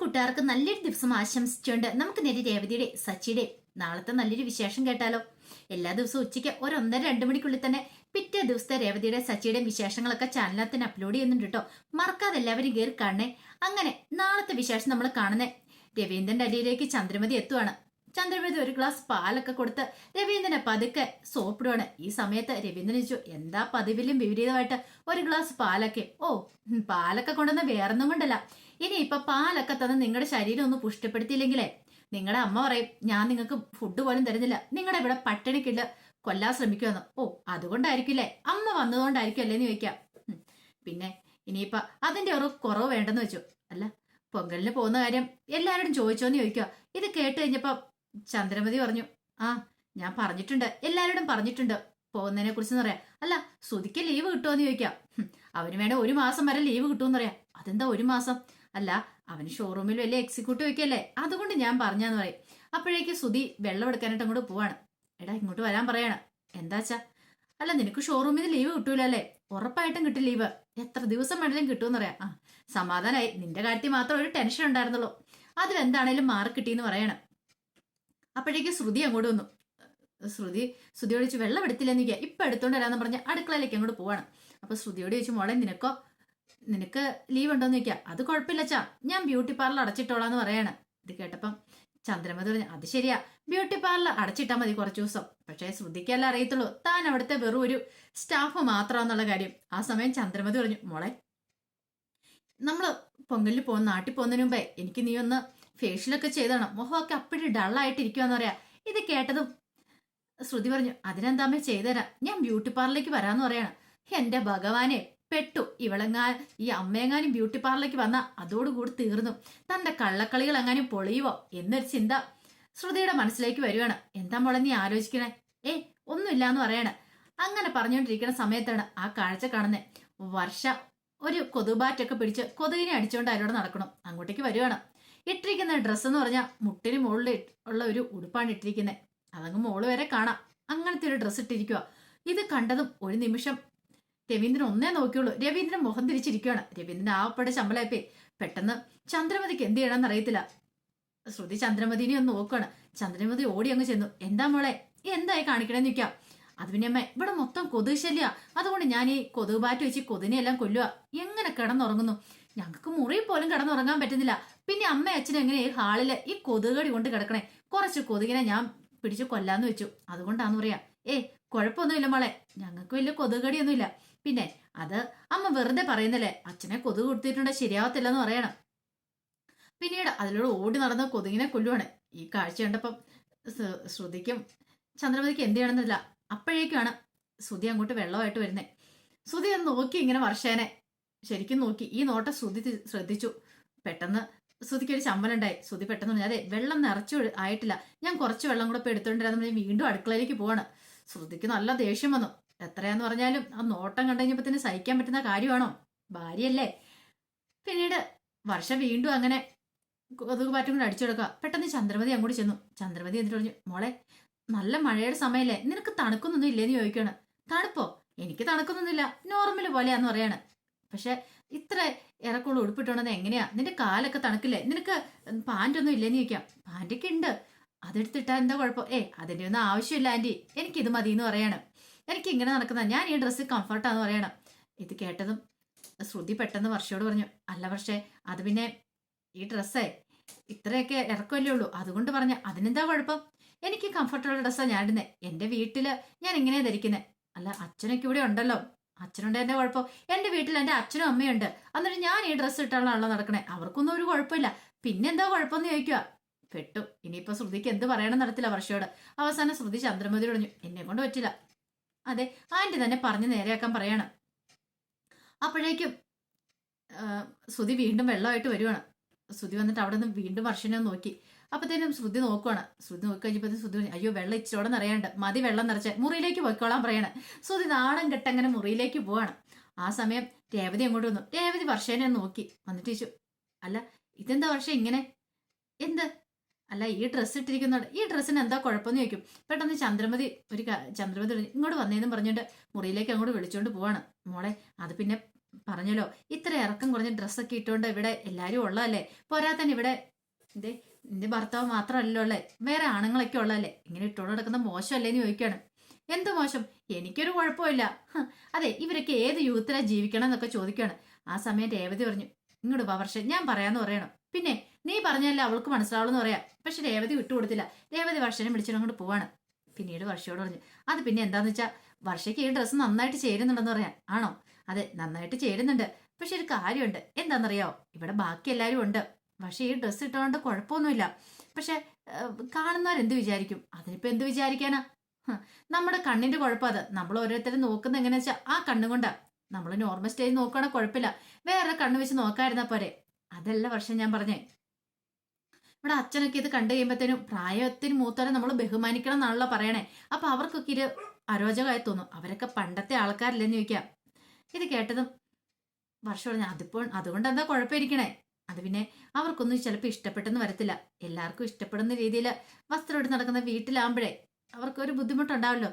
കൂട്ടുകാർക്ക് നല്ലൊരു ദിവസം ആശംസിച്ചുകൊണ്ട് നമുക്ക് നേരെ രേവതിയുടെ സച്ചിയുടെ നാളത്തെ നല്ലൊരു വിശേഷം കേട്ടാലോ? എല്ലാ ദിവസവും ഉച്ചയ്ക്ക് ഒരു ഒന്നര രണ്ട് മണിക്കുള്ളിൽ തന്നെ പിറ്റേ ദിവസത്തെ രേവതിയുടെ സച്ചിയുടെയും വിശേഷങ്ങളൊക്കെ ചാനലിനകത്ത് തന്നെ അപ്ലോഡ് ചെയ്യുന്നുണ്ട് കേട്ടോ. മറക്കാതെ എല്ലാവരും കയറി കാണണേ. അങ്ങനെ നാളത്തെ വിശേഷം നമ്മൾ കാണുന്നേ. രവീന്ദ്രന്റെ അടിയിലേക്ക് ചന്ദ്രമതി എത്തുവാണ്. ചന്ദ്രമതി ഒരു ഗ്ലാസ് പാലൊക്കെ കൊടുത്ത് രവീന്ദ്രനെ പതുക്കെ സോപ്പിടുവാണ്. ഈ സമയത്ത് രവീന്ദ്രൻ ചോദിച്ചു എന്താ പതിവിലും വിപരീതമായിട്ട് ഒരു ഗ്ലാസ് പാലൊക്കെ? ഓ പാലൊക്കെ കൊണ്ടുവന്ന വേറൊന്നും കൊണ്ടല്ല. ഇനി ഇപ്പൊ പാലൊക്കെ തന്ന് നിങ്ങളുടെ ശരീരം ഒന്ന് പുഷ്ടിപ്പെടുത്തിയില്ലെങ്കിലേ നിങ്ങളുടെ അമ്മ പറയും ഞാൻ നിങ്ങൾക്ക് ഫുഡ് പോലും തരുന്നില്ല. നിങ്ങളുടെ ഇവിടെ പട്ടിണിക്കില്ല കൊല്ലാൻ ശ്രമിക്കുമെന്ന് ഓ അതുകൊണ്ടായിരിക്കില്ലേ? അമ്മ വന്നതുകൊണ്ടായിരിക്കും അല്ലേന്ന് ചോദിക്കാം. പിന്നെ ഇനിയിപ്പ അതിന്റെ ഒരു കുറവ് വേണ്ടെന്ന് വെച്ചു. അല്ല പൊങ്കലിന് പോകുന്ന കാര്യം എല്ലാവരോടും ചോദിച്ചോന്ന് ചോദിക്കുക ഇത് കേട്ട് കഴിഞ്ഞപ്പോ ചന്ദ്രമതി പറഞ്ഞു ആ ഞാൻ പറഞ്ഞിട്ടുണ്ട്. എല്ലാവരോടും പറഞ്ഞിട്ടുണ്ട്. പോകുന്നതിനെ കുറിച്ച് പറയാം. അല്ല സുതിക്ക് ലീവ് കിട്ടുമോ എന്ന് ചോദിക്കാം അവന് വേണേ ഒരു മാസം വരെ ലീവ് കിട്ടുമെന്ന് പറയാം. അതെന്താ ഒരു മാസം? അല്ല അവന് ഷോറൂമിൽ വലിയ എക്സിക്യൂട്ടീവ് ഒക്കെയല്ലേ അതുകൊണ്ട് ഞാൻ പറഞ്ഞാന്ന് പറയും. അപ്പോഴേക്ക് സുധി വെള്ളം എടുക്കാനായിട്ട് അങ്ങോട്ട് പോവാണ്. എടാ ഇങ്ങോട്ട് വരാൻ പറയാണ്. എന്താച്ചാ അല്ല നിനക്ക് ഷോറൂമിൽ ലീവ് കിട്ടൂല അല്ലേ? ഉറപ്പായിട്ടും കിട്ടും ലീവ് എത്ര ദിവസം വേണേലും കിട്ടുമെന്ന് പറയാം ആ സമാധാനമായി നിന്റെ കാര്യത്തിൽ മാത്രം ഒരു ടെൻഷൻ ഉണ്ടായിരുന്നുള്ളൂ. അതിൽ എന്താണേലും മാർക്ക് കിട്ടിയെന്ന് പറയണം. അപ്പോഴേക്ക് ശ്രുതി അങ്ങോട്ട് വന്നു. ശ്രുതി ശ്രുതിയോട് ചോദിച്ചു വെള്ളം എടുത്തില്ലെന്ന് ചോദിക്കുക. ഇപ്പൊ എടുത്തോണ്ട് വരാന്ന് പറഞ്ഞ് അടുക്കളയിലേക്ക് അങ്ങോട്ട് പോവാണ്. അപ്പൊ ശ്രുതിയോട് ചോദിച്ചു മോളെ നിനക്കോ? നിനക്ക് ലീവ് ഉണ്ടോന്ന് ചോദിക്കാം. അത് കുഴപ്പമില്ല ചാ ഞാൻ ബ്യൂട്ടി പാർലർ അടച്ചിട്ടോളാന്ന് പറയാണ്. ഇത് കേട്ടപ്പം ചന്ദ്രമതി പറഞ്ഞു അത് ശരിയാ. ബ്യൂട്ടി പാർലർ അടച്ചിട്ടാൽ മതി കുറച്ച് ദിവസം. പക്ഷേ ശ്രദ്ധിക്കല്ല അറിയത്തുള്ളൂ. താൻ അവിടുത്തെ വെറും ഒരു സ്റ്റാഫ് മാത്രമാന്നുള്ള കാര്യം. ആ സമയം ചന്ദ്രമതി പറഞ്ഞു മോളെ നമ്മൾ പൊങ്കലിൽ പോകുന്ന നാട്ടിൽ പോകുന്നതിന് മുമ്പേ എനിക്ക് നീ ഒന്ന് ഫേഷ്യലൊക്കെ ചെയ്തതാണ് മുഖമൊക്കെ അപ്പഴി ഡള്ളായിട്ടിരിക്കുവാന്ന് പറയാ. ഇത് കേട്ടതും ശ്രുതി പറഞ്ഞു അതിനെന്താമേ ചെയ്തുതരാം ഞാൻ ബ്യൂട്ടി പാർലറിലേക്ക് വരാന്ന് പറയണം. എന്റെ ഭഗവാനെ പെട്ടു. ഇവളെങ്ങാ ഈ അമ്മയെങ്ങാനും ബ്യൂട്ടി പാർലറിലേക്ക് വന്ന അതോടുകൂടി തീർന്നു. തന്റെ കള്ളക്കളികൾ എങ്ങാനും പൊളിയുവോ? എന്നൊരു ചിന്ത ശ്രുതിയുടെ മനസ്സിലേക്ക് വരുവാണ്. എന്താ മോളെ നീ ആലോചിക്കണേ? ഏ ഒന്നുമില്ല എന്ന് പറയണേ. അങ്ങനെ പറഞ്ഞുകൊണ്ടിരിക്കുന്ന സമയത്താണ് ആ കാഴ്ച കാണുന്നത് വർഷ ഒരു കൊതുബാറ്റൊക്കെ പിടിച്ച് കൊതുകിനെ അടിച്ചുകൊണ്ട് അതിലൂടെ നടക്കണം. അങ്ങോട്ടേക്ക് വരുവാണ്. ഇട്ടിരിക്കുന്ന ഡ്രസ്സ് എന്ന് പറഞ്ഞാൽ മുട്ടിന് മുകളിൽ ഉള്ള ഒരു ഉടുപ്പാണ് ഇട്ടിരിക്കുന്നത് അതങ്ങ് മോൾ വരെ കാണാം. അങ്ങനത്തെ ഒരു ഡ്രസ്സ് ഇട്ടിരിക്കുക ഇത് കണ്ടതും ഒരു നിമിഷം രവീന്ദ്രൻ ഒന്നേ നോക്കിയുള്ളൂ. രവീന്ദ്രൻ മുഖം തിരിച്ചിരിക്കുകയാണ് രവീന്ദ്രൻ ആവപ്പെട്ട ശമ്പളയപ്പേ പെട്ടെന്ന് ചന്ദ്രമതിക്ക് എന്ത് ചെയ്യണമെന്ന് അറിയത്തില്ല. ശ്രുതി ചന്ദ്രമതിനെ ഒന്ന് നോക്കുകയാണ് ചന്ദ്രമതി ഓടി അങ്ങ് ചെന്നു. എന്താ മോളെ? എന്തായി കാണിക്കണേന്ന് നിൽക്കാം അത് പിന്നെ അമ്മ ഇവിടെ മൊത്തം കൊതുക് ശല്യ. അതുകൊണ്ട് ഞാൻ ഈ കൊതുക് ബാറ്റ് വെച്ച് കൊതിനെല്ലാം കൊല്ലുക എങ്ങനെ കിടന്നുറങ്ങുന്നു? ഞങ്ങൾക്ക് മുറി പോലും കിടന്നുറങ്ങാൻ പറ്റുന്നില്ല. പിന്നെ അമ്മ അച്ഛനും എങ്ങനെ ഈ ഹാളിൽ ഈ കൊതുകടി കൊണ്ട് കിടക്കണേ? കുറച്ച് കൊതുകിനെ ഞാൻ പിടിച്ച് കൊല്ലാന്ന് വെച്ചു. അതുകൊണ്ടാന്ന് പറയാ. ഏ കുഴപ്പമൊന്നുമില്ല മോളെ. ഞങ്ങൾക്ക് വലിയ കൊതുകടിയൊന്നുമില്ല. പിന്നെ അത് അമ്മ വെറുതെ പറയുന്നില്ലേ അച്ഛനെ കൊതുക് കൊടുത്തിട്ടുണ്ട് ശരിയാവത്തില്ലെന്ന് പറയണം. പിന്നീട് അതിലൂടെ ഓടി നടന്ന കൊതുകിനെ കൊല്ലുവാണ്. ഈ കാഴ്ച കണ്ടപ്പം ശ്രു- ശ്രുതിക്കും ചന്ദ്രമതിക്ക് എന്ത് ചെയ്യണമെന്നില്ല അപ്പോഴേക്കാണ് ശ്രുതി അങ്ങോട്ട് വെള്ളമായിട്ട് വരുന്നത് ശ്രുതി അത് നോക്കി ഇങ്ങനെ വർഷേനെ ശരിക്കും നോക്കി. ഈ നോട്ടം ശ്രുതി ശ്രദ്ധിച്ചു. പെട്ടെന്ന് ശ്രുതിക്ക് ഒരു ചമ്മലുണ്ടായി ശ്രുതി പെട്ടെന്ന് പറഞ്ഞു അതെ വെള്ളം നിറച്ചു ആയിട്ടില്ല. ഞാൻ കുറച്ച് വെള്ളം കൂടെ ഇപ്പൊ എടുത്തോണ്ടിരുന്ന വീണ്ടും അടുക്കളയിലേക്ക് പോവാണ്. ശ്രുതിക്ക് നല്ല ദേഷ്യം വന്നു. എത്രയാന്ന് പറഞ്ഞാലും ആ നോട്ടം കണ്ടുകഴിഞ്ഞപ്പോൾ തന്നെ സഹിക്കാൻ പറ്റുന്ന കാര്യമാണോ? ഭാര്യയല്ലേ. പിന്നീട് വർഷ വീണ്ടും അങ്ങനെ കൊതുക് പാറ്റും കൂടെ അടിച്ചെടുക്കുക പെട്ടെന്ന് ചന്ദ്രമതി അങ്ങോട്ട് ചെന്നു. ചന്ദ്രമതി എന്നിട്ട് പറഞ്ഞു മോളെ നല്ല മഴയുടെ സമയമല്ലേ നിനക്ക് തണുക്കുന്നൊന്നും ഇല്ലേന്ന് ചോദിക്കുകയാണ്. തണുപ്പോ? എനിക്ക് തണുക്കുന്നൊന്നുമില്ല. നോർമൽ പോലെയാന്ന് പറയാണ്. പക്ഷെ ഇത്ര ഇറക്കുള്ള ഉടുപ്പിട്ടുണ്ടെന്ന് എങ്ങനെയാ? നിന്റെ കാലൊക്കെ തണുക്കില്ലേ? നിനക്ക് പാന്റ് ഒന്നും ഇല്ലേന്ന് ചോദിക്കാം. പാന്റൊക്കെ ഉണ്ട്. അതെടുത്തിട്ടാ എന്താ കുഴപ്പം? ഏ അതിന്റെ ഒന്നും ആവശ്യമില്ല ആന്റി എനിക്കിത് മതി എന്ന് പറയാണ്. എനിക്ക് ഇങ്ങനെ നടക്കുന്ന? ഞാൻ ഈ ഡ്രസ്സ് കംഫർട്ടാന്ന് പറയണം. ഇത് കേട്ടതും ശ്രുതി പെട്ടെന്ന് വർഷയോട് പറഞ്ഞു അല്ല പക്ഷേ അത് പിന്നെ ഈ ഡ്രസ്സേ ഇത്രയൊക്കെ ഇറക്കമല്ലേ ഉള്ളൂ. അതുകൊണ്ട് പറഞ്ഞ അതിനെന്താ കുഴപ്പം? എനിക്ക് കംഫർട്ടുള്ള ഡ്രസ്സാണ് ഞാൻ ഇടുന്നത് എന്റെ വീട്ടിൽ ഞാൻ ഇങ്ങനെയാ ധരിക്കുന്നത് അല്ല അച്ഛനൊക്കെ ഇവിടെ ഉണ്ടല്ലോ. അച്ഛനുണ്ട് എന്റെ കുഴപ്പം. എന്റെ വീട്ടിൽ എന്റെ അച്ഛനും അമ്മയും ഉണ്ട് എന്നിട്ട് ഞാൻ ഈ ഡ്രസ്സ് ഇട്ടാണല്ലോ നടക്കണേ. അവർക്കൊന്നും ഒരു കുഴപ്പമില്ല. പിന്നെന്താ കുഴപ്പമെന്ന് ചോദിക്കുക പെട്ടു. ഇനിയിപ്പോൾ ശ്രുതിക്ക് എന്ത് പറയണം നടത്തില്ല വർഷയോട്. അവസാനം ശ്രുതി ചന്ദ്രമതി പറഞ്ഞു എന്നെ കൊണ്ട് പറ്റില്ല. അതെ ആന്റി തന്നെ പറഞ്ഞ് നേരെയാക്കാൻ പറയാണ്. അപ്പോഴേക്കും ശ്രുതി വീണ്ടും വെള്ളമായിട്ട് വരുവാണ്. ശ്രുതി വന്നിട്ട് അവിടെ നിന്ന് വീണ്ടും വർഷനെ നോക്കി. അപ്പത്തേനും ശ്രുതി നോക്കുവാണ്. ശ്രുതി നോക്കി കഴിഞ്ഞപ്പോൾ ശ്രുതി അയ്യോ വെള്ളം ഇച്ചിരോടെ നിറയാണ്ട്. മതി വെള്ളം നിറച്ച്. മുറിയിലേക്ക് പോയിക്കോളാൻ പറയണേ. ശ്രുതി നാടൻ കെട്ടങ്ങനെ മുറിയിലേക്ക് പോവാണ്. ആ സമയം രേവതി അങ്ങോട്ട് വന്നു. രേവതി വർഷേനെ നോക്കി. വന്നിട്ട് ചോദിച്ചു അല്ല ഇതെന്താ വർഷം ഇങ്ങനെ? എന്ത്? അല്ല ഈ ഡ്രസ്സ് ഇട്ടിരിക്കുന്ന ഈ ഡ്രസ്സിന് എന്താ കുഴപ്പമെന്ന് ചോദിക്കും. പെട്ടെന്ന് ചന്ദ്രമതി ഒരു ചന്ദ്രമതി ഇങ്ങോട്ട് വന്നേന്നും പറഞ്ഞിട്ട് മുറിയിലേക്ക് അങ്ങോട്ട് വിളിച്ചുകൊണ്ട് പോവാണ്. മോളെ അത് പിന്നെ പറഞ്ഞല്ലോ. ഇത്ര ഇറക്കം കുറഞ്ഞ ഡ്രസ്സൊക്കെ ഇട്ടുകൊണ്ട് ഇവിടെ എല്ലാവരും ഉള്ളതല്ലേ? പോരാ തന്നെ ഇവിടെ എന്തേ നിന്റെ ഭർത്താവ് മാത്രമല്ലല്ലോ ഉള്ളേ. വേറെ ആണുങ്ങളൊക്കെ ഉള്ളതല്ലേ? ഇങ്ങനെ ഇട്ടുകൊണ്ട് നടക്കുന്ന മോശമല്ലേന്ന് ചോദിക്കാണ്. എന്ത് മോശം? എനിക്കൊരു കുഴപ്പമില്ല. അതെ ഇവരൊക്കെ ഏത് യൂത്തിലാണ് ജീവിക്കണം എന്നൊക്കെ ചോദിക്കുകയാണ് ആ സമയം രേവതി പറഞ്ഞു ഇങ്ങോട്ട് വർഷം ഞാൻ പറയാന്ന് പറയണം. പിന്നെ നീ പറഞ്ഞല്ലേ അവൾക്ക് മനസ്സിലാവുള്ളൂ എന്ന് പറയാം. പക്ഷെ രേവതി വിട്ടുകൊടുത്തില്ല. രേവതി വർഷനെ വിളിച്ചിട്ട് അങ്ങോട്ട് പോവാണ്. പിന്നീട് വർഷയോട് പറഞ്ഞു അത് പിന്നെ എന്താന്ന് വെച്ചാൽ വർഷയ്ക്ക് ഈ ഡ്രസ്സ് നന്നായിട്ട് ചേരുന്നുണ്ടെന്ന് പറയാം. ആണോ? അതെ നന്നായിട്ട് ചേരുന്നുണ്ട്. പക്ഷെ ഒരു കാര്യമുണ്ട്. എന്താണെന്നറിയോ ഇവിടെ ബാക്കി എല്ലാവരും ഉണ്ട്. പക്ഷെ ഈ ഡ്രസ്സ് ഇട്ടുകൊണ്ട് കുഴപ്പമൊന്നുമില്ല. പക്ഷെ കാണുന്നവരെന്ത് വിചാരിക്കും? അതിനിപ്പോ എന്ത് വിചാരിക്കാനാ? നമ്മുടെ കണ്ണിന്റെ കുഴപ്പം അത്. നമ്മൾ ഓരോരുത്തരും നോക്കുന്ന എങ്ങനെയാ വെച്ചാൽ ആ കണ്ണുകൊണ്ടാ നമ്മൾ നോർമൽ സ്റ്റേജ് നോക്കുകയാണെങ്കിൽ കുഴപ്പമില്ല. വേറെ കണ്ണ് വെച്ച് നോക്കാതിരുന്നാ പോരെ. അതല്ല വർഷം ഞാൻ പറഞ്ഞേ. ഇവിടെ അച്ഛനൊക്കെ ഇത് കണ്ടു കഴിയുമ്പോഴത്തേനും പ്രായത്തിന് മൂത്തവരെ നമ്മൾ ബഹുമാനിക്കണം എന്നാണല്ലോ പറയണേ. അപ്പൊ അവർക്കൊക്കെ ഇത് അരോചകമായി തോന്നും. അവരൊക്കെ പണ്ടത്തെ ആൾക്കാരില്ലെന്ന് ചോദിക്കാം. ഇത് കേട്ടതും വർഷം പറഞ്ഞു അതിപ്പോൾ അതുകൊണ്ട് എന്താ കുഴപ്പമിരിക്കണേ? അത് പിന്നെ അവർക്കൊന്നും ചിലപ്പോൾ ഇഷ്ടപ്പെട്ടെന്ന് വരത്തില്ല. എല്ലാവർക്കും ഇഷ്ടപ്പെടുന്ന രീതിയിൽ വസ്ത്രം ഇട്ട് നടക്കുന്ന വീട്ടിലാകുമ്പോഴേ അവർക്കൊരു ബുദ്ധിമുട്ടുണ്ടാവല്ലോ.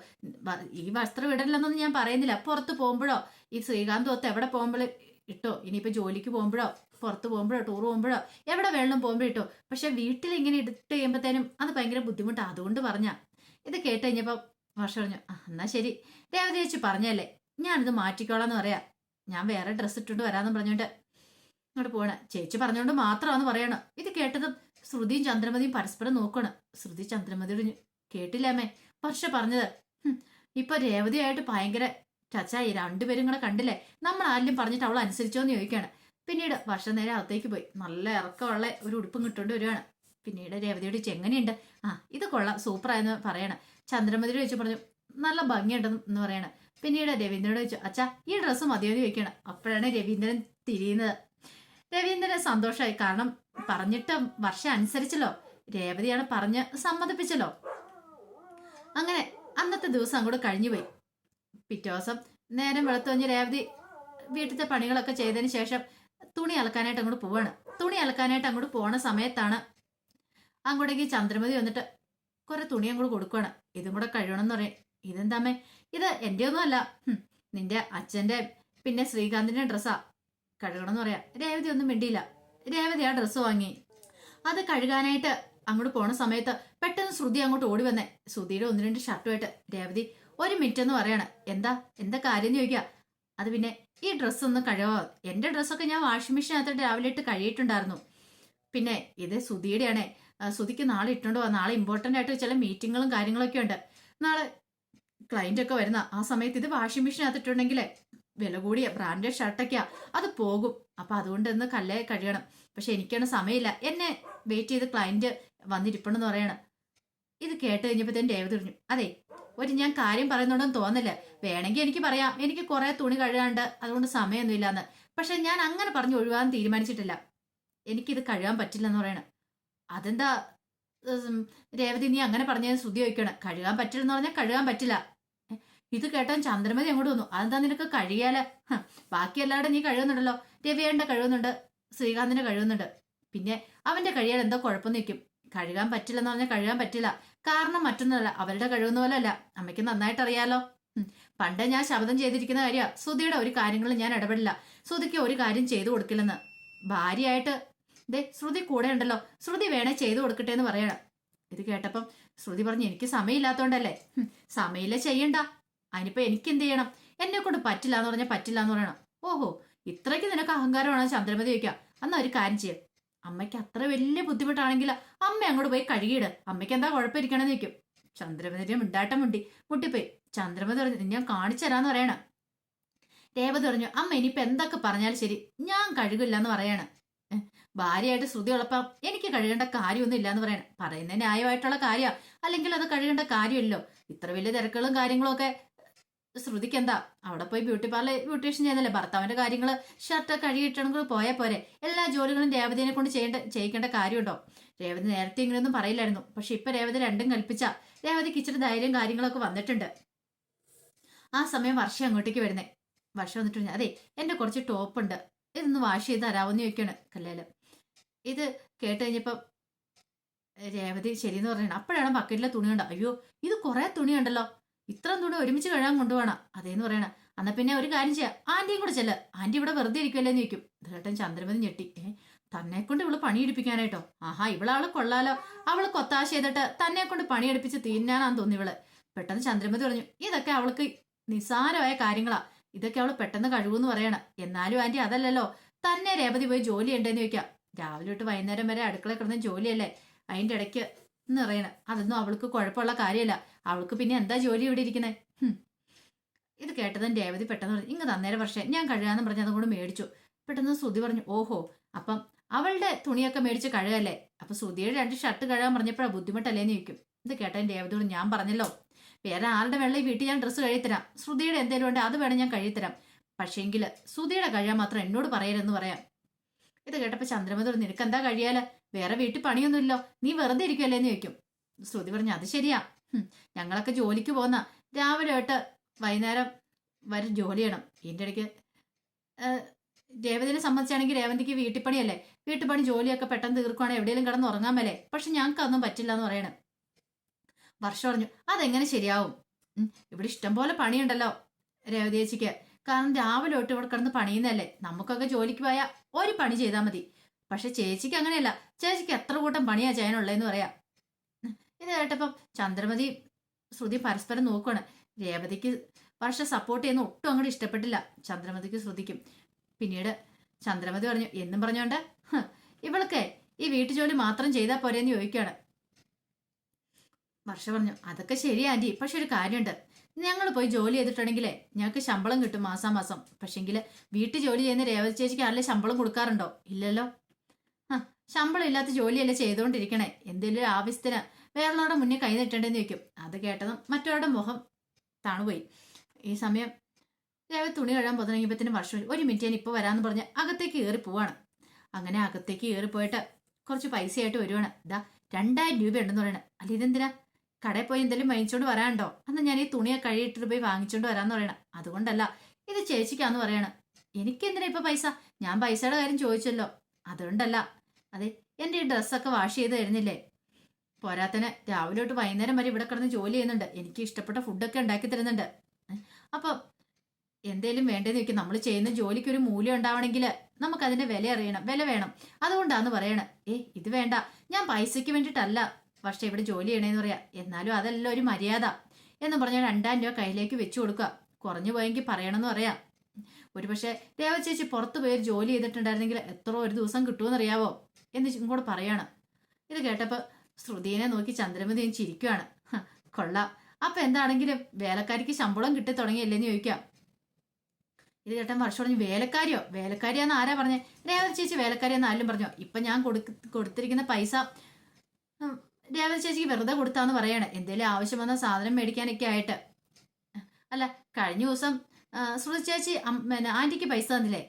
ഈ വസ്ത്രം ഇടലെന്നൊന്നും ഞാൻ പറയുന്നില്ല. പുറത്ത് പോകുമ്പോഴോ? ഈ ശ്രീകാന്ത് ഒത്ത് എവിടെ പോകുമ്പോൾ ഇട്ടോ? ഇനിയിപ്പോൾ ജോലിക്ക് പോകുമ്പോഴോ പുറത്ത് പോകുമ്പോഴോ ടൂർ പോകുമ്പോഴോ എവിടെ വേണമെങ്കിലും പോകുമ്പോഴോ ഇട്ടോ? പക്ഷെ വീട്ടിൽ ഇങ്ങനെ ഇട്ടിട്ട് കഴിയുമ്പോഴത്തേനും അത് ഭയങ്കര ബുദ്ധിമുട്ടാണ് അതുകൊണ്ട് പറഞ്ഞ. ഇത് കേട്ട് കഴിഞ്ഞപ്പോൾ വർഷം പറഞ്ഞു "ആ, എന്നാ ശരി. രേവതി ചേച്ചി പറഞ്ഞല്ലേ ഞാനിത് മാറ്റിക്കോളാന്ന് പറയാ. ഞാൻ വേറെ ഡ്രസ്സ് ഇട്ടുകൊണ്ട് വരാമെന്ന് പറഞ്ഞോണ്ട് അങ്ങോട്ട് പോണ ചേച്ചി പറഞ്ഞോണ്ട് മാത്രമാന്ന് പറയണം. ഇത് കേട്ടതും ശ്രുതിയും ചന്ദ്രമതിയും പരസ്പരം നോക്കണം. ശ്രുതി ചന്ദ്രമതിയോട് കേട്ടില്ലാമേ വർഷ പറഞ്ഞത് "ഹും, ഇപ്പൊ രേവതിയായിട്ട് ഭയങ്കര ടച്ചായി രണ്ടുപേരും കൂടെ കണ്ടില്ലേ? നമ്മൾ ആരെങ്കിലും പറഞ്ഞിട്ട് അവൾ അനുസരിച്ചോന്ന് ചോദിക്കാണ് പിന്നീട് വർഷം നേരം അകത്തേക്ക് പോയി. നല്ല ഇറക്കമുള്ള ഒരു ഉടുപ്പും കിട്ടുകൊണ്ട് വരികയാണ് പിന്നീട് രേവതിയോട് എങ്ങനെയുണ്ട്? ആ ഇത് കൊള്ളാം. സൂപ്പറായെന്ന് പറയണം. ചന്ദ്രമതിയോട് ചോദിച്ചു പറഞ്ഞു നല്ല ഭംഗിയുണ്ടെന്ന് എന്ന് പറയണം. പിന്നീട് രവീന്ദ്രനോട് ചോദിച്ചു അച്ഛാ ഈ ഡ്രസ്സ് മതിയോന്ന് ചോദിക്കണം അപ്പോഴാണ് രവീന്ദ്രൻ തിരിയുന്നത്. രവീന്ദ്രൻ സന്തോഷമായി കാരണം പറഞ്ഞിട്ട് വർഷം അനുസരിച്ചല്ലോ. രേവതിയാണ് പറഞ്ഞ് സമ്മതിപ്പിച്ചല്ലോ. അങ്ങനെ അന്നത്തെ ദിവസം അങ്ങോട്ട് കഴിഞ്ഞുപോയി. പിറ്റേ ദിവസം നേരം വെളുത്തു കഴിഞ്ഞ് രേവതി വീട്ടിലത്തെ പണികളൊക്കെ ചെയ്തതിന് ശേഷം തുണി അലക്കാനായിട്ട് അങ്ങോട്ട് പോവാണ്. തുണി അലക്കാനായിട്ട് അങ്ങോട്ട് പോണ സമയത്താണ് അങ്ങോട്ടേക്ക് ചന്ദ്രമതി വന്നിട്ട് കുറെ തുണി അങ്ങോട്ട് കൊടുക്കുകയാണ് ഇതും കൂടെ കഴിയണം എന്ന് പറയും. ഇതെന്താമേ ഇത് എന്റെ ഒന്നും അല്ല നിന്റെ അച്ഛന്റെ പിന്നെ ശ്രീകാന്തിന്റെ ഡ്രസ്സാ. കഴുകണം എന്ന് പറയാം. രേവതി ഒന്നും മിണ്ടിയില്ല. രേവതി ആ ഡ്രസ്സ് വാങ്ങി. അത് കഴുകാനായിട്ട് അങ്ങോട്ട് പോണ സമയത്ത് പെട്ടെന്ന് ശ്രുതി അങ്ങോട്ട് ഓടി വന്നേ. ശ്രുതിയുടെ ഒന്ന് രണ്ട് ഷർട്ടുമായിട്ട് രേവതി ഒരു മിനിറ്റ് എന്ന് പറയണ. എന്താ? എന്താ കാര്യം ചോദിക്കുക. അത് പിന്നെ ഈ ഡ്രസ്സ് ഒന്ന് കഴുകാ. എന്റെ ഡ്രസ്സൊക്കെ ഞാൻ വാഷിംഗ് മെഷീനകത്ത് രാവിലെ ഇട്ട് കഴിയിട്ടുണ്ടായിരുന്നു പിന്നെ ഇത് സുധിയുടെയാണ്. സുധിക്ക് നാളെ ഇട്ടുകൊണ്ട് പോവാം നാളെ ഇമ്പോർട്ടന്റ് ആയിട്ട് ചില മീറ്റിങ്ങുകളും കാര്യങ്ങളൊക്കെ ഉണ്ട്. നാളെ ക്ലയന്റ് ഒക്കെ വരുന്ന ആ സമയത്ത് ഇത് വാഷിംഗ് മെഷീനകത്ത് ഇട്ടുണ്ടെങ്കിലേ വില കൂടിയ ബ്രാൻഡഡ് ഷർട്ടൊക്കെയാ അത് പോകും. അപ്പൊ അതുകൊണ്ട് ഇന്ന് കല്ലേ കഴിയണം പക്ഷെ എനിക്കാണ് സമയമില്ല. എന്നെ വെയിറ്റ് ചെയ്ത് ക്ലയന്റ് വന്നിരിപ്പണെന്ന് പറയണം. ഇത് കേട്ട് കഴിഞ്ഞപ്പോ തന്നെ പറഞ്ഞു അതെ ഒരു ഞാൻ കാര്യം പറയുന്നുണ്ടെന്ന് തോന്നില്ല വേണമെങ്കിൽ എനിക്ക് പറയാം. എനിക്ക് കുറെ തുണി കഴുകാണ്ട് അതുകൊണ്ട് സമയമൊന്നും ഇല്ലാന്ന് പക്ഷെ ഞാൻ അങ്ങനെ പറഞ്ഞു ഒഴിവാൻ തീരുമാനിച്ചിട്ടില്ല. എനിക്കിത് കഴുകാൻ പറ്റില്ല എന്ന് പറയണം. അതെന്താ? രേവതി നീ അങ്ങനെ പറഞ്ഞത് ശ്രുതി വയ്ക്കണം കഴുകാൻ പറ്റില്ലെന്ന് പറഞ്ഞാൽ കഴുകാൻ പറ്റില്ല. ഇത് കേട്ടാൻ ചന്ദ്രമതി അങ്ങോട്ട് വന്നു. അതെന്താ നിനക്ക് കഴിയാല ബാക്കി എല്ലാവരും നീ കഴുകുന്നുണ്ടല്ലോ. രവിയേണ്ട കഴുകുന്നുണ്ട്. ശ്രീകാന്തിന് കഴുകുന്നുണ്ട്. പിന്നെ അവന്റെ കഴിയാൽ എന്തോ കുഴപ്പം നിൽക്കും കഴുകാൻ പറ്റില്ല എന്ന് പറഞ്ഞാൽ കഴുകാൻ പറ്റില്ല. കാരണം മറ്റൊന്നുമല്ല അവരുടെ കഴിവുന്ന അമ്മയ്ക്ക് നന്നായിട്ട് അറിയാലോ. പണ്ട് ഞാൻ ശബ്ദം ചെയ്തിരിക്കുന്ന കാര്യമാണ് ശ്രുതിയുടെ ഒരു കാര്യങ്ങളും ഞാൻ ഇടപെടില്ല. ശ്രുതിക്ക് ഒരു കാര്യം ചെയ്തു കൊടുക്കില്ലെന്ന്. ഭാര്യയായിട്ട് ദേ ശ്രുതി കൂടെ ഉണ്ടല്ലോ. ശ്രുതി വേണേ ചെയ്തു കൊടുക്കട്ടെ എന്ന് പറയണം. ഇത് കേട്ടപ്പം ശ്രുതി പറഞ്ഞു എനിക്ക് സമയമില്ലാത്തോണ്ടല്ലേ. സമയമില്ല ചെയ്യണ്ട. അതിനിപ്പോ എനിക്ക് എന്ത് ചെയ്യണം എന്നെ കൊണ്ട് പറ്റില്ല എന്ന് പറഞ്ഞാൽ പറ്റില്ല എന്ന് പറയണം. ഓഹോ ഇത്രയ്ക്ക് നിനക്ക് അഹങ്കാരമാണോ ചന്ദ്രമതി ചോദിക്കാം? എന്നാ ഒരു കാര്യം ചെയ്യാം. അമ്മയ്ക്ക് അത്ര വലിയ ബുദ്ധിമുട്ടാണെങ്കിൽ അമ്മ അങ്ങോട്ട് പോയി കഴുകിയിട്. അമ്മയ്ക്ക് എന്താ കുഴപ്പമിരിക്കണമെന്ന് നിൽക്കും ചന്ദ്രമതിന്റെ മിണ്ടാട്ടം മുണ്ടി. മുട്ടിപ്പോയി. ചന്ദ്രമതി പറഞ്ഞു ഞാൻ കാണിച്ചു തരാന്ന് പറയണ. രേവതി പറഞ്ഞു അമ്മ ഇനിയിപ്പോ എന്തൊക്കെ പറഞ്ഞാലും ശരി. ഞാൻ കഴുകില്ല എന്ന് പറയാണ് ഭാര്യയായിട്ട് ശ്രുതി ഉള്ളപ്പം എനിക്ക് കഴുകേണ്ട കാര്യമൊന്നും ഇല്ലാന്ന് പറയണം. പറയുന്നത് ന്യായമായിട്ടുള്ള കാര്യമാണ് അല്ലെങ്കിൽ അത് കഴുകേണ്ട കാര്യമില്ലല്ലോ ഇത്ര വലിയ തിരക്കുകളും കാര്യങ്ങളും ഒക്കെ എന്താ അവിടെ പോയി ബ്യൂട്ടി പാർലർ ബ്യൂട്ടീഷ്യൻ ചെയ്യുന്നല്ലേ? ഭർത്താവിന്റെ കാര്യങ്ങൾ ഷർട്ട് കഴുകിയിട്ടാണെങ്കിൽ പോയാൽ പോരെ. എല്ലാ ജോലികളും രേവതിനെ കൊണ്ട് ചെയ്യേണ്ട ചെയ്യിക്കേണ്ട കാര്യമുണ്ടോ? രേവതി നേരത്തെ ഇങ്ങനെയൊന്നും പറയില്ലായിരുന്നു. പക്ഷെ ഇപ്പൊ രേവതി രണ്ടും കൽപ്പിച്ച. രേവതിക്ക് ഇച്ചിരി ധൈര്യം കാര്യങ്ങളൊക്കെ വന്നിട്ടുണ്ട്. ആ സമയം വർഷം അങ്ങോട്ടേക്ക് വരുന്നേ. വർഷം വന്നിട്ട് അതെ എന്റെ കുറച്ച് ടോപ്പ് ഉണ്ട് ഇതൊന്ന് വാഷ് ചെയ്ത് തരാമെന്ന് ചോദിക്കാണ് കല്ലേൽ ഇത് കേട്ട് കഴിഞ്ഞപ്പം രേവതി ശരിയെന്ന് പറയണം അപ്പോഴാണ് ബക്കറ്റിലെ തുണി അയ്യോ ഇത് കുറെ തുണിയുണ്ടല്ലോ. ഇത്രയും തുണി ഒരുമിച്ച് കഴുകാൻ കൊണ്ടുപോകണം. അതേന്ന് പറയണം. എന്നാ പിന്നെ ഒരു കാര്യം ചെയ്യാം. ആന്റിയും കൂടെ ചെല്ല. ആന്റി ഇവിടെ വെറുതെ ഇരിക്കുമല്ലേന്ന് ചോദിക്കും. ഇത് കേട്ടൻ ചന്ദ്രമതി ഞെട്ടി. ഏ തന്നെ കൊണ്ട് ഇവൾ പണിയെടുപ്പിക്കാനായിട്ടോ ആഹാ ഇവളാൾ കൊള്ളാലോ. അവൾ കൊത്താശ ചെയ്തിട്ട് തന്നെ കൊണ്ട് പണിയെടുപ്പിച്ച് തീന്നാനാന്ന് തോന്നി ഇവൾ. പെട്ടെന്ന് ചന്ദ്രമതി പറഞ്ഞു ഇതൊക്കെ അവൾക്ക് നിസാരമായ കാര്യങ്ങളാ. ഇതൊക്കെ അവൾ പെട്ടെന്ന് കഴിവെന്ന് പറയണം. എന്നാലും ആന്റി അതല്ലല്ലോ. തന്നെ രേവതി പോയി ജോലി ഉണ്ടെന്ന് ചോദിക്കാം. രാവിലെ തൊട്ട് വൈകുന്നേരം വരെ അടുക്കള കിടന്ന ജോലിയല്ലേ? അതിന്റെ ഇടയ്ക്ക് എന്ന് അതൊന്നും അവൾക്ക് കുഴപ്പമുള്ള കാര്യമല്ല. അവൾക്ക് പിന്നെ എന്താ ജോലി ഇവിടെ ഇരിക്കുന്നത് ഇത് കേട്ടതും രേവതി പെട്ടെന്ന് പറഞ്ഞു ഇങ്ങ് തന്നേരം പക്ഷേ ഞാൻ കഴുകാന്ന് പറഞ്ഞ് അതും കൂടെ മേടിച്ചു. പെട്ടെന്ന് ശ്രുതി പറഞ്ഞു ഓഹോ അപ്പം അവളുടെ തുണിയൊക്കെ മേടിച്ച് കഴുകല്ലേ? അപ്പൊ ശ്രുതിയുടെ രണ്ട് ഷർട്ട് കഴുകാൻ പറഞ്ഞപ്പോഴാ ബുദ്ധിമുട്ടല്ലേന്ന് ചോദിക്കും. ഇത് കേട്ടതിന് രേവതിയോട് ഞാൻ പറഞ്ഞല്ലോ വേറെ ആളുടെ വെള്ളം വീട്ടിൽ ഞാൻ ഡ്രസ്സ് കഴുകിത്തരാം. ശ്രുതിയുടെ എന്തെങ്കിലും ഉണ്ട് അത് വേണം ഞാൻ കഴുകിത്തരാം. പക്ഷേങ്കിൽ ശ്രുതിയുടെ കഴിയാൻ മാത്രം എന്നോട് പറയരുതെന്ന് പറയാം. ഇത് കേട്ടപ്പോൾ ചന്ദ്രമതി നിനക്ക് എന്താ കഴിയാൽ വേറെ വീട്ടിൽ പണിയൊന്നുമില്ലോ. നീ വെറുതെ ഇരിക്കുമല്ലേ എന്ന് ചോദിക്കും. ശ്രുതി പറഞ്ഞു അത് ശരിയാ. ഞങ്ങളൊക്കെ ജോലിക്ക് പോകുന്ന രാവിലെ തൊട്ട് വൈകുന്നേരം വരെ ജോലി ചെയ്യണം. ഇതിന്റെ ഇടയ്ക്ക് രേവതിനെ സംബന്ധിച്ചാണെങ്കിൽ രേവതിക്ക് വീട്ടിപ്പണിയല്ലേ വീട്ടുപണി ജോലിയൊക്കെ പെട്ടെന്ന് തീർക്കുവാണെങ്കിൽ എവിടെയെങ്കിലും കിടന്ന് ഉറങ്ങാൻ പക്ഷെ ഞങ്ങൾക്ക് അതൊന്നും പറ്റില്ല എന്ന് പറയണം. വർഷം പറഞ്ഞു അതെങ്ങനെ ശരിയാവും? ഇവിടെ ഇഷ്ടം പോലെ പണിയുണ്ടല്ലോ രേവതി ചേച്ചിക്ക്. കാരണം രാവിലെ തൊട്ട് ഇവിടെ കിടന്ന് പണിയുന്നതല്ലേ. നമുക്കൊക്കെ ജോലിക്ക് പോയാൽ ഒരു പണി ചെയ്താൽ മതി. പക്ഷെ ചേച്ചിക്ക് അങ്ങനെയല്ല. ചേച്ചിക്ക് എത്ര കൂട്ടം പണിയാ ചെയ്യാനുള്ളതെന്ന് പറയാം. ഇത് കേട്ടപ്പം ചന്ദ്രമതി ശ്രുതി പരസ്പരം നോക്കുവാണ്. രേവതിക്ക് വർഷ സപ്പോർട്ട് ചെയ്യുന്ന ഒട്ടും അങ്ങോട്ട് ഇഷ്ടപ്പെട്ടില്ല. ചന്ദ്രമതിക്ക് ശ്രുതിക്കും. പിന്നീട് ചന്ദ്രമതി പറഞ്ഞു എന്നും പറഞ്ഞോണ്ട്? ഇവൾക്കേ ഈ വീട്ടുജോലി മാത്രം ചെയ്താൽ പോരെന്ന് ചോദിക്കുകയാണ് വർഷ പറഞ്ഞു അതൊക്കെ ശരി ആന്റി പക്ഷെ ഒരു കാര്യമുണ്ട് ഞങ്ങൾ പോയി ജോലി ചെയ്തിട്ടുണ്ടെങ്കിലേ ഞങ്ങൾക്ക് ശമ്പളം കിട്ടും മാസാമാസം. പക്ഷെങ്കിൽ വീട്ടിൽ ജോലി ചെയ്യുന്ന രേവതി ചേച്ചിക്ക് ആരുടെ ശമ്പളം കൊടുക്കാറുണ്ടോ? ഇല്ലല്ലോ. ശമ്പളം ഇല്ലാത്ത ജോലിയല്ലേ ചെയ്തുകൊണ്ടിരിക്കണേ എന്തെങ്കിലും ഒരു ആവശ്യത്തിന് വേറൊരാളുടെ മുന്നേ കൈ നീട്ടേണ്ടെന്ന് വെക്കും അത് കേട്ടതും മറ്റൊരാളുടെ മുഖം താണുപോയി. ഈ സമയം രാവിലെ തുണി കഴുകാൻ പൊതുങ്ങിയപ്പത്തിന് വർഷം ഒരു മിനിറ്റ് ഞാൻ ഇപ്പോൾ വരാമെന്ന് പറഞ്ഞ് അകത്തേക്ക് കയറി പോവാണ്. അങ്ങനെ അകത്തേക്ക് കയറി പോയിട്ട് കുറച്ച് പൈസയായിട്ട് വരുവാണ്. ഇതാ രണ്ടായിരം രൂപ ഉണ്ടെന്ന് പറയണേ. അല്ല ഇതെന്തിനാ? കടയിൽ പോയി എന്തെങ്കിലും വാങ്ങിച്ചുകൊണ്ട് വരാനുണ്ടോ? അന്ന് ഞാൻ ഈ തുണിയെ കഴിയിട്ട് പോയി വാങ്ങിച്ചുകൊണ്ട് വരാമെന്ന് പറയണം. അതുകൊണ്ടല്ല ഇത് ചേച്ചിക്കാന്ന് പറയണം. എനിക്കെന്തിനാ ഇപ്പം പൈസ? ഞാൻ പൈസയുടെ കാര്യം ചോദിച്ചല്ലോ. അതുകൊണ്ടല്ല അതെ എന്റെ ഈ ഡ്രസ്സൊക്കെ വാഷ് ചെയ്ത് തരുന്നില്ലേ പോരാത്തന് രാവിലെ തൊട്ട് വൈകുന്നേരം വരെ ഇവിടെ കിടന്ന് ജോലി ചെയ്യുന്നുണ്ട്. എനിക്ക് ഇഷ്ടപ്പെട്ട ഫുഡൊക്കെ ഉണ്ടാക്കി തരുന്നുണ്ട്. അപ്പൊ എന്തേലും വേണ്ടേന്ന് വെക്കും നമ്മൾ ചെയ്യുന്ന ജോലിക്ക് ഒരു മൂല്യം ഉണ്ടാവണമെങ്കിൽ നമുക്ക് അതിന്റെ വില അറിയണം വില വേണം. അതുകൊണ്ടാന്ന് പറയണേ ഏ ഇത് വേണ്ട. ഞാൻ പൈസയ്ക്ക് വേണ്ടിയിട്ടല്ല പക്ഷെ ഇവിടെ ജോലി ചെയ്യണേന്ന് പറയാം. എന്നാലും അതല്ല ഒരു മര്യാദ എന്ന് പറഞ്ഞാൽ രണ്ടായിരം രൂപ കയ്യിലേക്ക് വെച്ചു കൊടുക്കുക കുറഞ്ഞു പോയെങ്കിൽ പറയണമെന്ന് പറയാം. ഒരു പക്ഷേ രേവ ചേച്ചി പുറത്തു പോയി ജോലി ചെയ്തിട്ടുണ്ടായിരുന്നെങ്കിൽ എത്ര ഒരു ദിവസം കിട്ടുമെന്നറിയാവോ? എന്ന് ഇങ്ങോട്ട് പറയാണ്. ഇത് കേട്ടപ്പോൾ ശ്രുതിനെ നോക്കി ചന്ദ്രമതി ഹ, കൊള്ളാം. അപ്പൊ എന്താണെങ്കിലും വേലക്കാരിക്ക് ശമ്പളം കിട്ടി തുടങ്ങിയല്ലേന്ന് ചോദിക്കാം. ഇത് കേട്ടാൻ വർഷം പറഞ്ഞു വേലക്കാരിയോ? വേലക്കാരിയാന്ന് ആരാ പറഞ്ഞേ? രേവതി ചേച്ചി വേലക്കാരിയാന്ന് ആരും പറഞ്ഞോ? ഇപ്പൊ ഞാൻ കൊടുക്ക കൊടുത്തിരിക്കുന്ന പൈസ രേവതി ചേച്ചിക്ക് വെറുതെ കൊടുത്താന്ന് പറയണേ. എന്തേലും ആവശ്യം വന്ന സാധനം മേടിക്കാനൊക്കെ ആയിട്ട്. അല്ല കഴിഞ്ഞ ദിവസം ശ്രുതി ചേച്ചി ആന്റിക്ക് പൈസ തന്നില്ലേ?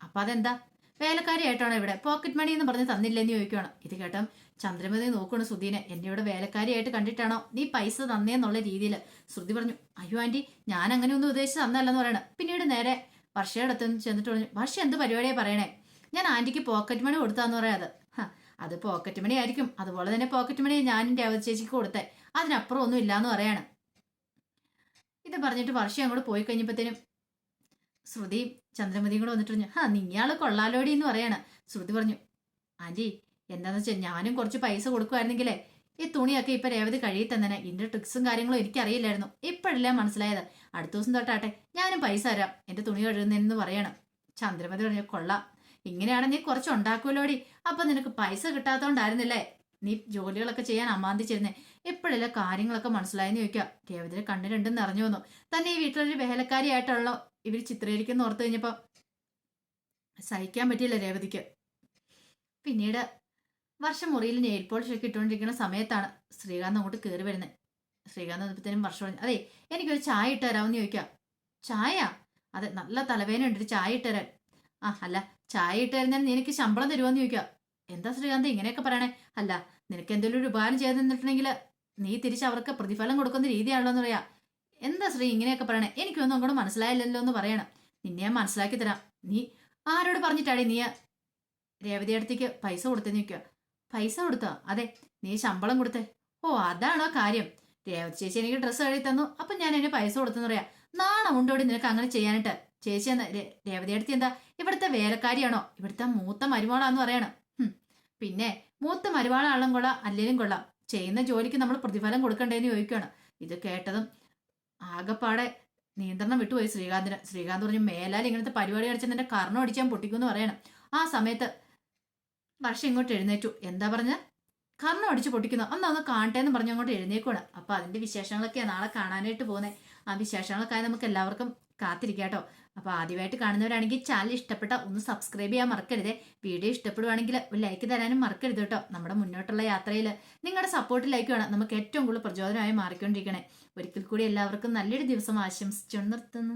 അപ്പൊ അതെന്താ? വേലക്കാരിയായിട്ടാണോ ഇവിടെ? പോക്കറ്റ് മണി എന്ന് പറഞ്ഞ് തന്നില്ലെന്ന് ചോദിക്കുകയാണ് ഇത് കേട്ടോ ചന്ദ്രമതി നോക്കണു ശ്രുതിനെ എന്നെ ഇവിടെ വേലക്കാരിയായിട്ട് കണ്ടിട്ടാണോ നീ പൈസ തന്നേന്നുള്ള രീതിയിൽ. ശ്രുതി പറഞ്ഞു അയ്യോ ആന്റി ഞാൻ അങ്ങനെ ഒന്നും ഉദ്ദേശിച്ച് തന്നല്ലെന്ന് പറയണം. പിന്നീട് നേരെ വർഷയുടെ ചെന്നിട്ട് പറഞ്ഞു വർഷ എന്ത് പരിപാടിയാണ് പറയണേ? ഞാൻ ആന്റിക്ക് പോക്കറ്റ് മണി കൊടുത്താന്ന് പറയാത് അത്. പോക്കറ്റ് മണി ആയിരിക്കും. അതുപോലെ തന്നെ പോക്കറ്റ് മണി ഞാൻ എന്റെ അവധി ചേച്ചിക്ക് കൊടുത്തേ. അതിനപ്പുറം ഒന്നും ഇല്ലാന്ന് പറയാണ്. ഇത് പറഞ്ഞിട്ട് വർഷം അങ്ങോട്ട് പോയി കഴിഞ്ഞപ്പോഴത്തേനും ശ്രുതിയും ചന്ദ്രമതിയും കൂടെ വന്നിട്ട് പറഞ്ഞു ഹാ നിങ്ങൾ കൊള്ളാലോടി എന്ന് പറയാണ്. ശ്രുതി പറഞ്ഞു ആന്റി എന്താന്ന് വെച്ചാൽ ഞാനും കുറച്ച് പൈസ കൊടുക്കുമായിരുന്നെങ്കിലേ ഈ തുണിയൊക്കെ ഇപ്പൊ രേവതി കഴുകി തന്നെ ഇതിന്റെ ട്രിക്സും കാര്യങ്ങളും എനിക്കറിയില്ലായിരുന്നു ഇപ്പോഴല്ലേ മനസ്സിലായത്? അടുത്ത ദിവസം തൊട്ടാട്ടെ ഞാനും പൈസ തരാം എന്റെ തുണി കഴുകുന്നതെന്ന് പറയണം. ചന്ദ്രമതി പറഞ്ഞു കൊള്ളാം. ഇങ്ങനെയാണ് നീ കുറച്ച് ഉണ്ടാക്കുമല്ലോടി അപ്പൊ നിനക്ക് പൈസ കിട്ടാത്തോണ്ടായിരുന്നില്ലേ നീ ജോലികളൊക്കെ ചെയ്യാൻ അമാന്തിച്ചിരുന്നേ? ഇപ്പോഴല്ലേ കാര്യങ്ങളൊക്കെ മനസ്സിലായെന്ന് ചോദിക്കാം രേവതിയുടെ കണ്ണ് നിറഞ്ഞു വന്നു. തന്നെ ഈ വീട്ടിലൊരു വേലക്കാരിയായിട്ടുള്ള ഇവർ ചിത്രീകരിക്കുന്ന ഓർത്ത് കഴിഞ്ഞപ്പോൾ സഹിക്കാൻ പറ്റിയില്ല രേവതിക്ക്. പിന്നീട് വർഷം മുറിയിൽ നെയിൽ പോളിഷ് ഒക്കെ ഇട്ടുകൊണ്ടിരിക്കുന്ന സമയത്താണ് ശ്രീകാന്ത് അങ്ങോട്ട് കയറി വരുന്നത് ശ്രീകാന്ത് വന്നപ്പോഴത്തേനും വർഷം പറഞ്ഞു അതെ എനിക്കൊരു ചായ ഇട്ട് തരാമെന്ന് ചോദിക്കാം. ചായ? അതെ നല്ല തലവേദന ഉണ്ട് ഒരു ചായ ഇട്ട് തരാൻ. ആ അല്ല ചായ ഇട്ട് തരുന്നതിന് നിനക്ക് ശമ്പളം തരുമോന്ന് ചോദിക്കാം. എന്താ ശ്രീകാന്ത് ഇങ്ങനെയൊക്കെ പറയണേ? അല്ല നിനക്ക് എന്തെങ്കിലും ഒരു ഉപകാരം ചെയ്തു തന്നിട്ടുണ്ടെങ്കിൽ നീ തിരിച്ച് അവർക്ക് പ്രതിഫലം കൊടുക്കുന്ന രീതിയാണല്ലോ എന്ന് പറയാ. എന്താ ശ്രീ ഇങ്ങനെയൊക്കെ പറയണേ? എനിക്കൊന്നും അങ്ങോട്ട് മനസ്സിലായില്ലല്ലോ എന്ന് പറയണം. നിന്നെ ഞാൻ മനസ്സിലാക്കി തരാം. നീ ആരോട് പറഞ്ഞിട്ടാടി നീ രേവതി അടുത്തേക്ക് പൈസ കൊടുത്തു ചോദിക്കുക പൈസ കൊടുത്തോ? അതെ നീ ശമ്പളം കൊടുത്തേ. ഓ അതാണോ കാര്യം. രേവതി ചേച്ചി എനിക്ക് ഡ്രസ്സ് കഴുകി തന്നു. അപ്പൊ ഞാൻ എന്നെ പൈസ കൊടുത്തെന്ന് പറയാ. നാണം ഉണ്ടോടി നിനക്ക് അങ്ങനെ ചെയ്യാനിട്ട് ചേച്ചി എന്ന രേവതിയടുത്ത് എന്താ? ഇവിടുത്തെ വേലക്കാരിയാണോ? ഇവിടുത്തെ മൂത്ത മരുമോളാന്ന് പറയണം. പിന്നെ മൂത്ത മരുവാളാളും കൊള്ളാം അല്ലേലും കൊള്ളാം. ചെയ്യുന്ന ജോലിക്ക് നമ്മൾ പ്രതിഫലം കൊടുക്കണ്ടേന്ന് ചോദിക്കുകയാണ് ഇത് കേട്ടതും ആകെപ്പാടെ നിയന്ത്രണം വിട്ടുപോയി. ശ്രീകാന്തിന് ശ്രീകാന്ത് പറഞ്ഞു മേലാൽ ഇങ്ങനത്തെ പരിപാടി കളിച്ച നിന്റെ കർണം അടിച്ചാൻ പൊട്ടിക്കുമെന്ന് പറയണം. ആ സമയത്ത് വർഷ ഇങ്ങോട്ട് എഴുന്നേറ്റു. എന്താ പറഞ്ഞ? കർണം അടിച്ച് പൊട്ടിക്കുന്നു. അന്ന് ഒന്ന് കാണട്ടെ എന്ന് പറഞ്ഞു അങ്ങോട്ട് എഴുന്നേക്കുവാണ്. അപ്പൊ അതിന്റെ വിശേഷങ്ങളൊക്കെയാണ് നാളെ കാണാനായിട്ട് പോകുന്നത് ആ വിശേഷങ്ങളൊക്കെ നമുക്ക് എല്ലാവർക്കും കാത്തിരിക്കാട്ടോ അപ്പൊ ആദ്യമായിട്ട് കാണുന്നവരാണെങ്കിൽ ചാനൽ ഇഷ്ടപ്പെട്ട ഒന്ന് സബ്സ്ക്രൈബ് ചെയ്യാൻ മറക്കരുതേ. വീഡിയോ ഇഷ്ടപ്പെടുവാണെങ്കിൽ ഒരു ലൈക്ക് തരാനും മറക്കരുത് കേട്ടോ. നമ്മുടെ മുന്നോട്ടുള്ള യാത്രയിൽ നിങ്ങളുടെ സപ്പോർട്ട് ലൈക്ക് വേണം. നമുക്ക് ഏറ്റവും കൂടുതൽ പ്രചോദനമായി മാറിക്കൊണ്ടിരിക്കണേ. ഒരിക്കൽ കൂടി എല്ലാവർക്കും നല്ലൊരു ദിവസം ആശംസിച്ചു നിർത്തുന്നു.